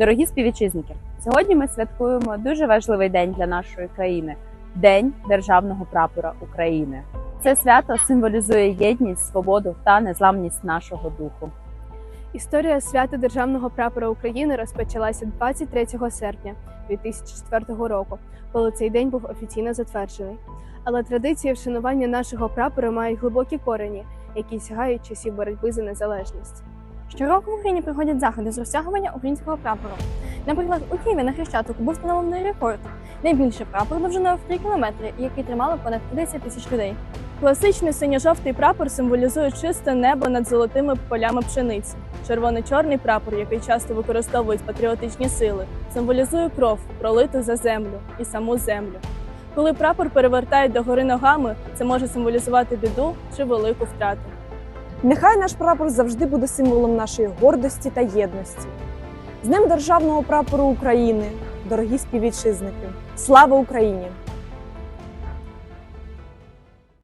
Дорогі співвітчизники, сьогодні ми святкуємо дуже важливий день для нашої країни День державного прапора України. Це свято символізує єдність, свободу та незламність нашого духу. Історія свята Державного прапора України розпочалася 23 серпня 2004 року, коли цей день був офіційно затверджений. Але традиція вшанування нашого прапора має глибокі корені, які сягають часів боротьби за незалежність. Щороку в Україні проходять заходи з розтягування українського прапору. Наприклад, у Києві на Хрещатику був встановлений рекорд найбільший прапор довжиною в 3 кілометри, який тримало понад 10 тисяч людей. Класичний синьо-жовтий прапор символізує чисте небо над золотими полями пшениці. Червоно-чорний прапор, який часто використовують патріотичні сили, символізує кров, пролиту за землю і саму землю. Коли прапор перевертають догори ногами, це може символізувати біду чи велику втрату. Нехай наш прапор завжди буде символом нашої гордості та єдності. З Днем Державного прапору України, дорогі співвітчизники! Слава Україні!